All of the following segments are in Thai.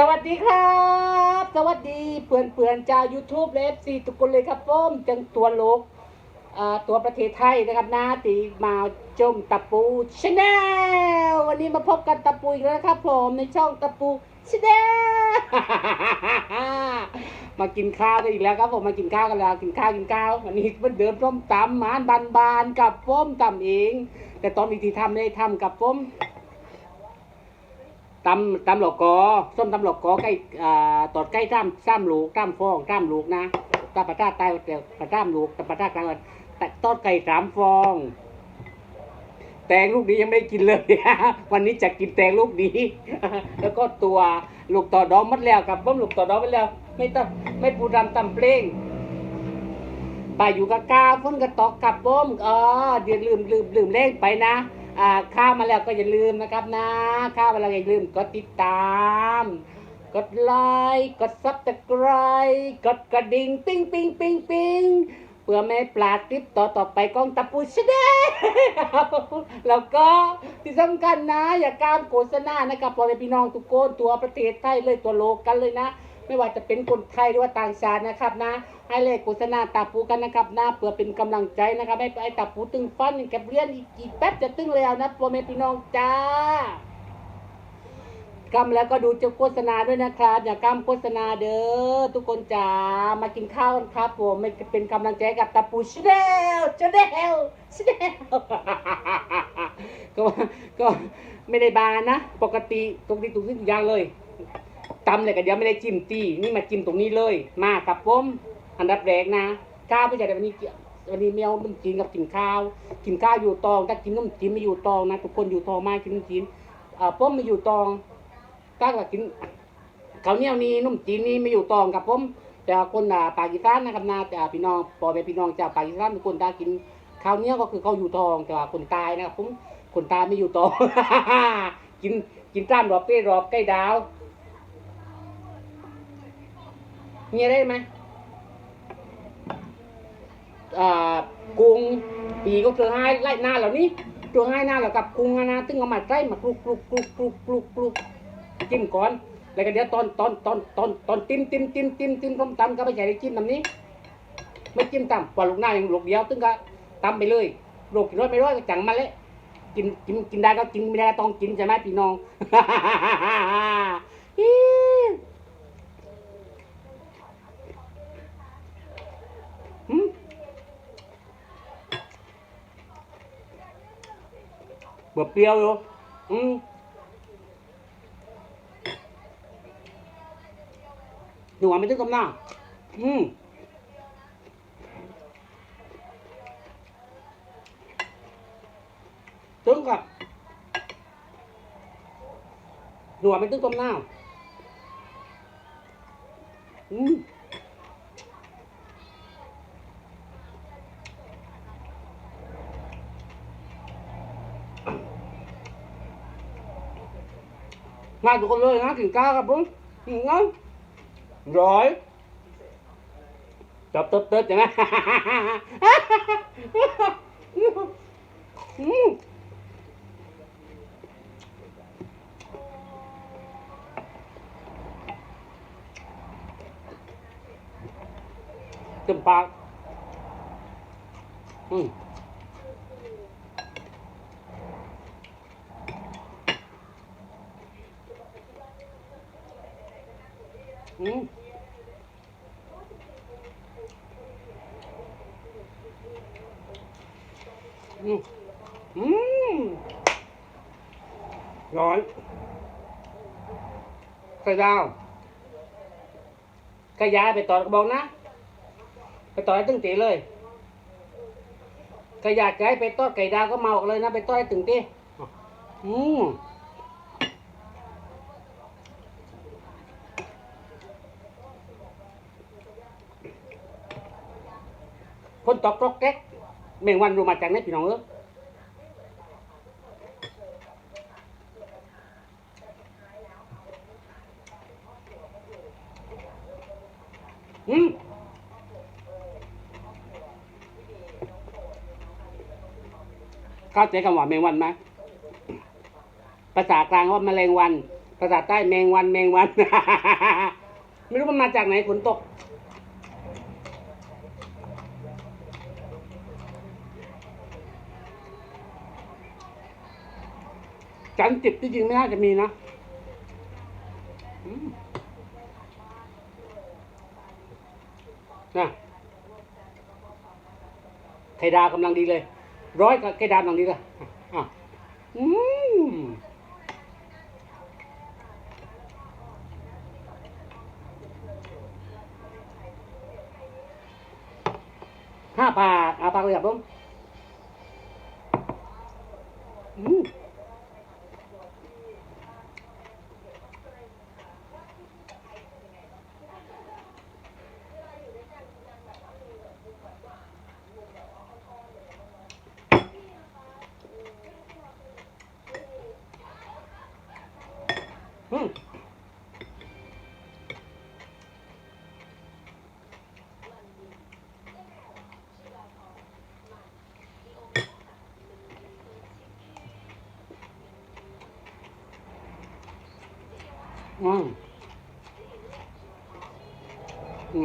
สวัสดีครับ สวัสดีเพื่อนเพื่อนๆจาก YouTube และ FC ทุกคนเลยครับผมจังตัวโลกตัวประเทศไทยนะครับนะตีมาจมตะปูชาแนลวันนี้มาพบกันตะปูอีกแล้วครับผมในช่องตะปูชาแนลมากินข้าวกันอีกแล้วครับผมมากินข้าวกันแล้วกินข้าวกินข้าววันนี้มันเดิมต้มตำหมานบานๆกับป้มตำเอง แต่ตอนวิธีทำไม่ได้ทำกับป้ม ตำตำหลอกกอส้มตำหลอกกอใกล้อ่าตอดใกล้จ้ามจ้ามลูกจ้ามฟองจ้ามลูกนะตาปลาต้าตายแต่ปลาจ้ามลูกต่ปลาต้ากลางวันแต่ตอดไก่สามฟอง แตงลูกนี้ยังไม่ได้กินเลยวันนี้จะกินแตงลูกนี้ แล้วก็ตัวลูกต่อดอมมัดแล้วครับผมลูกต่อดอมมัดแล้ว ไม่ต้องไม่ปูดำตำเปล่งไปอยู่กับกาฝนกระตอกกับผมอ๋อเดี๋ยวลืมลืมลืมเลขไปนะ อ่าข้ามาแล้วก็อย่าลืมนะครับนะข้ามาแล้วอย่าลืมกดติดตาม กดไลค์กดซับสไครต์กดกระดิ่งปิ้งปิ้งปิ้งปิ้งเพื่อไม่พลาดคลิปต่อต่อไปกองตะปูชะเดแล้วก็ที่สำคัญนะ อย่าการโฆษณานะครับพ่อแม่พี่น้องทุกคนตัวประเทศไทยเลยตัวโลกกันเลยนะ ไม่ว่าจะเป็นคนไทยหรือว่าต่างชาตินะครับนะ ให้เลยโฆษณาตาปูกันนะครับนะเพื่อเป็นกำลังใจนะครับให้ไอ้ตาปูตึงฟันเก็บเรียนอีกอีกแป๊บจะตึงแล้วนะพ่อแม่พี่น้องจ้ากำแล้วก็ดูเจ้าโฆษณาด้วยนะครับ อย่ากำโฆษณาเด้อทุกคนจ๋ามากินข้าวกันครับผมไม่เป็นกำลังใจกับตาปูชเดลชเดลชเดลก็ก็ไม่ได้บานนะ ปกติตรงที่ทุกสิ่งทุกอย่างเลย ตำเลยก็เดี๋ยวไม่ได้จิ้มตีนี่มาจิ้มตรงนี้เลย มาครับผมอันดับแรกนะข้าวไม่ใช่แต่วันนี้วันนี้ไม่เอาน้ำจีนกับกินข้าว กินข้าวอยู่ตองถ้ากินน้ำจีนไม่อยู่ตองนะทุกคนอยู่ตองมากินน้ำจีนอ่าผมไม่อยู่ตองถ้าว่ากินข้าวเนียนี่น้ำจีนนี่ไม่อยู่ตองกับผมแต่คนอ่าปากีสถานนะครับนาแต่พี่น้องปอเป็นพี่น้องจากปากีสถานทุกคนถ้ากินข้าวเนี้ยก็คือเขาอยู่ตองแต่ว่าคนตายนะครับผมคนตายไม่อยู่ตองกินกินจ้ามรอบเป้รอบใกล้ดาว มีอะไรไหมกุ้งปีก็เจอให้ไล่หน้าเหล่านี้เจอให้หน้าเหล่ากับกุ้งนะตึงเอามาใส่มากรุกกรุกกรุกกรุกกรุกกรุกจิ้มก่อนแล้วก็เดี๋ยวตอนตอนตอนตอนตอนติ้มติ้มติ้มติ้มติ้มต้มตำก็ไม่ใช่ได้จิ้มแบบนี้ ไม่จิ้มตำปล่อยลูกหน้าอย่างลูกเดียวตึงก็ตำไปเลยลูกกินร้อยไม่ร้อยก็จังมาเลยกินกินกินได้ก็กินไม่ได้ต้องกินใช่ไหมพี่น้อง อิ๊ว หืมเบื่อเปรี้ยวอยู่อืมหนูไม่ตึ้งกำหน้าอืมตึงกับหนูไม่ตึ้งกำหน้ ง่ายทุกคนเลยนะกินข้าวครับผมอืมงั้นร้อยจับเตึ๊ดตึ๊ดอย่างนั้นเต็มปากอืม อืมอืมอืมร้อนไข่ดาวไก่ยายไปต่อกระบอกนะ ไปต่อให้ตึงตีเลยไก่ยายไก่ไปต้อดไก่ดาวก็เมาออกเลยนะ ไปต้อดให้ตึงตีอืม คนตอกตอกแก๊กเมงวันรู้มาจากไหนพี่น้องเอออืมเข้าใจคำว่าแมงวันไหมภาษากลางว่าแมลงวัน ภาษาใต้แมงวันแมงวัน ไม่รู้มันมาจากไหนฝนตก จันจิบที่จริงไม่น่าจะมีนะนะไข่ดาวกำลังดีเลย ร้อยกับไข่ดาวกำลังดีเลยอะอะอืมห้าปากอาปากเลยครับผมอืม อืมอื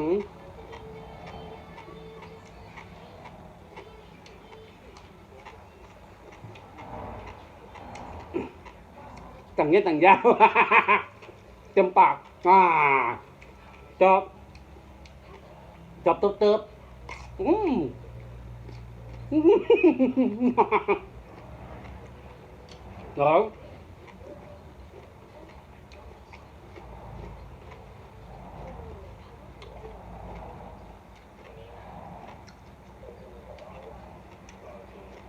ต่างเงี้ยต่างยาวเต็มปากอ่าจอบจอบเติบเติบอืมเหรอ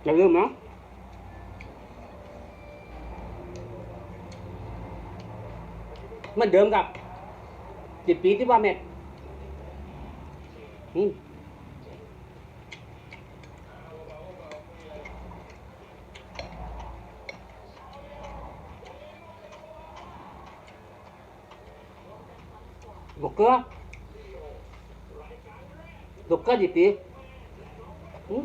อย่าลืมนะ เหมือนเดิมกับสิบปีที่ว่าเม็ดอืมบกเกลือดกเกลือสิบปีอืม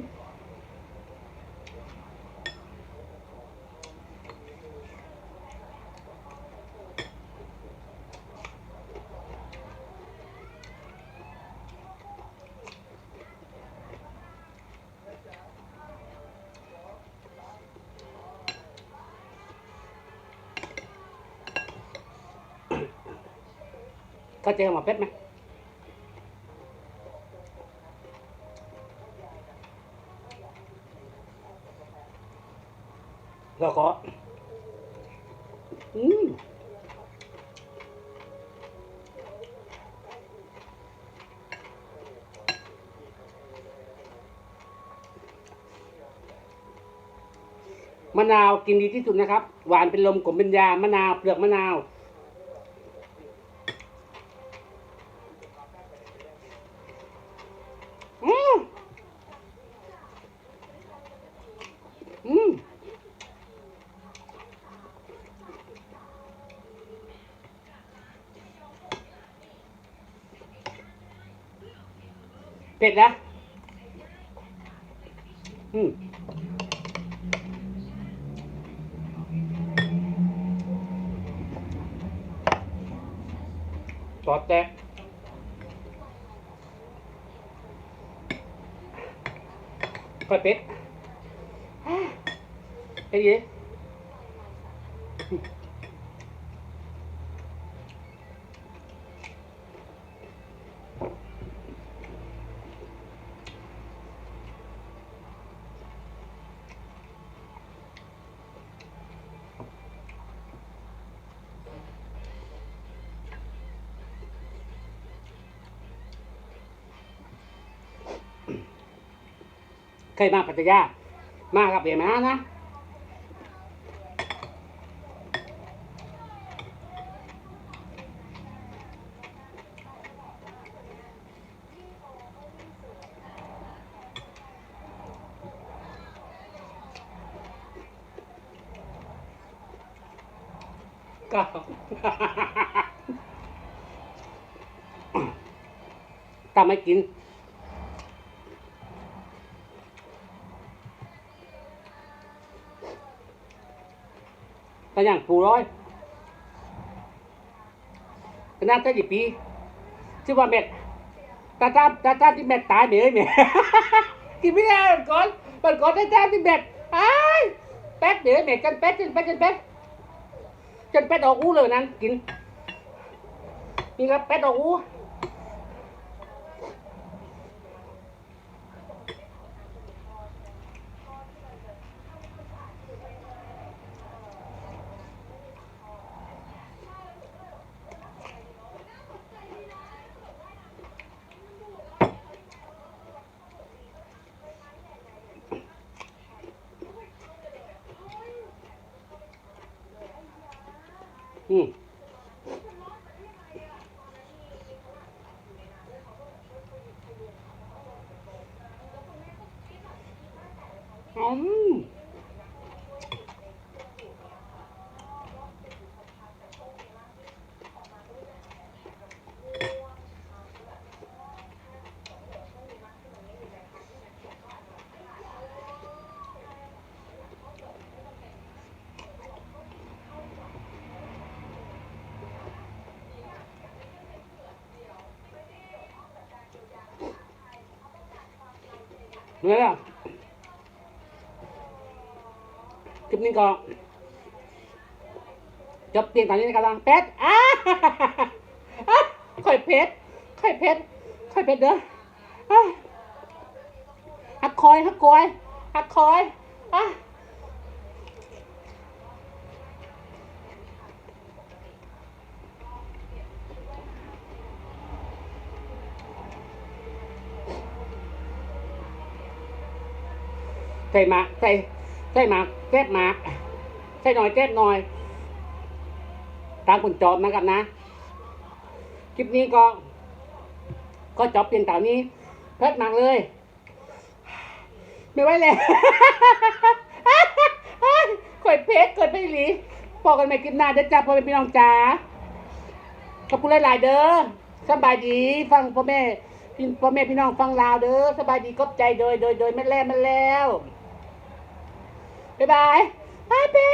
เข้าใจคำว่าเป็ดไหมแล้วก็อืมมะนาวกินดีที่สุดนะครับ หวานเป็นลมขมเป็นยามะนาวเปลือกมะนาว ผ็ดนะ อืมตอดแตกค่อยเป็ดไอ้ยี่ เคยมาปัตยา มากับเบียมานะก็ถ้าไม่กิน ก็อย่างปูร้อยขนาดเท่ากี่ปีชื่อว่าเม็ดตาตาตาตาที่เม็ดตายเดี๋ยวไอ้เม็ดกินไม่ได้ก่อนมันก่อนตาตาที่เม็ดไอ้ายเป็ดเดี๋ยวไอ้เม็ดกันเป็ดกันเป็ดกันเป็ดกันเป็ดออกอู้เลยนั้นกินนี่ครับเป็ดออกอู้ อืมอืม เนี่ยนะคลิปนี้ก็จบเพียงตอนนี้นะครับเป็ดอ้าค่อยเพชรค่อยเพชรค่อยเพชรเด้อฮักคอยฮักคอยฮักคอยอะ ใส่หมากใส่ใส่หมากแก้บหมากใส่หน่อยแก้บหน่อย ตามคุณจอบนะครับนะ คลิปนี้ก็ ก็จบเพียงเท่านี้ เพชรมากเลย ไม่ไหวแล้วข่อยเพชรข่อยไปหลีพอกันไม่กินหน้าเด้อจ้าพ่อแม่พี่น้องจ๋าขอบคุณหลายๆเด้อสบายดีฟังพ่อแม่พี่พ่อแม่พี่น้องฟังลาวเด้อสบายดีกบใจโดยโดยโดยแม่แล้วแม่แล้ว บ๊ายบายบายเป้